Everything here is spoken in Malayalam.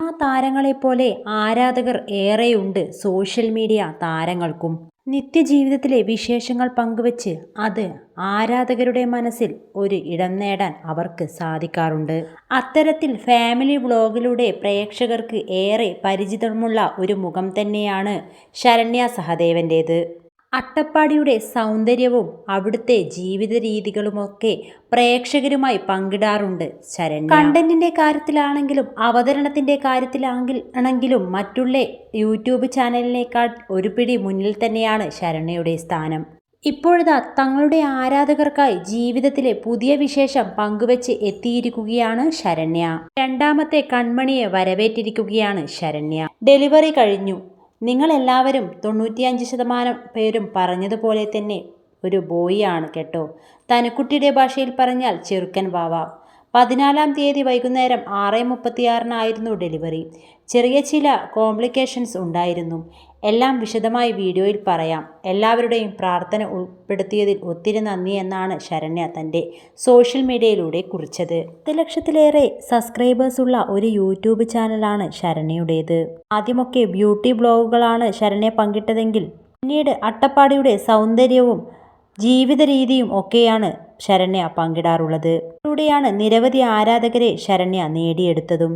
ആ താരങ്ങളെപ്പോലെ ആരാധകർ ഏറെയുണ്ട് സോഷ്യൽ മീഡിയ താരങ്ങൾക്കും. നിത്യജീവിതത്തിലെ വിശേഷങ്ങൾ പങ്കുവച്ച് അത് ആരാധകരുടെ മനസ്സിൽ ഒരു ഇടം നേടാൻ അവർക്ക് സാധിക്കാറുണ്ട്. അത്തരത്തിൽ ഫാമിലി വ്ളോഗിലൂടെ പ്രേക്ഷകർക്ക് ഏറെ പരിചിതമുള്ള ഒരു മുഖം തന്നെയാണ് ശരണ്യ സഹദേവന്റേത്. അട്ടപ്പാടിയുടെ സൗന്ദര്യവും അവിടുത്തെ ജീവിത രീതികളുമൊക്കെ പ്രേക്ഷകരുമായി പങ്കിടാറുണ്ട് ശരണ്യ. കണ്ടന്റിന്റെ കാര്യത്തിലാണെങ്കിലും അവതരണത്തിന്റെ കാര്യത്തിലാണെങ്കിൽ ആണെങ്കിലും മറ്റുള്ള യൂട്യൂബ് ചാനലിനേക്കാൾ ഒരു പിടി മുന്നിൽ തന്നെയാണ് ശരണ്യയുടെ സ്ഥാനം. ഇപ്പോഴതാ തങ്ങളുടെ ആരാധകർക്കായി ജീവിതത്തിലെ പുതിയ വിശേഷം പങ്കുവച്ച് എത്തിയിരിക്കുകയാണ് ശരണ്യ. രണ്ടാമത്തെ കൺമണിയെ വരവേറ്റിരിക്കുകയാണ് ശരണ്യ. ഡെലിവറി കഴിഞ്ഞു. നിങ്ങളെല്ലാവരും തൊണ്ണൂറ്റിയഞ്ച് ശതമാനം പേരും പറഞ്ഞതുപോലെ തന്നെ ഒരു ബോയിയാണ് കേട്ടോ. തനുക്കുട്ടിയുടെ ഭാഷയിൽ പറഞ്ഞാൽ ചെറുക്കൻ വാവ. പതിനാലാം തീയതി വൈകുന്നേരം ആറ് മുപ്പത്തിയാറിനായിരുന്നു ഡെലിവറി. ചെറിയ ചില കോംപ്ലിക്കേഷൻസ് ഉണ്ടായിരുന്നു. എല്ലാം വിശദമായി വീഡിയോയിൽ പറയാം. എല്ലാവരുടെയും പ്രാർത്ഥന ഉൾപ്പെടുത്തിയതിൽ ഒത്തിരി നന്ദി എന്നാണ് ശരണ്യ തന്റെ സോഷ്യൽ മീഡിയയിലൂടെ കുറിച്ചത്. പത്ത് ലക്ഷത്തിലേറെ സബ്സ്ക്രൈബേഴ്സുള്ള ഒരു യൂട്യൂബ് ചാനലാണ് ശരണ്യയുടേത്. ആദ്യമൊക്കെ ബ്യൂട്ടി ബ്ലോഗുകളാണ് ശരണ്യ പങ്കിട്ടതെങ്കിൽ പിന്നീട് അട്ടപ്പാടിയുടെ സൗന്ദര്യവും ജീവിത രീതിയും ഒക്കെയാണ് ശരണ്യ പങ്കിടാറുള്ളത്. ഇതിലൂടെയാണ് നിരവധി ആരാധകരെ ശരണ്യ നേടിയെടുത്തതും.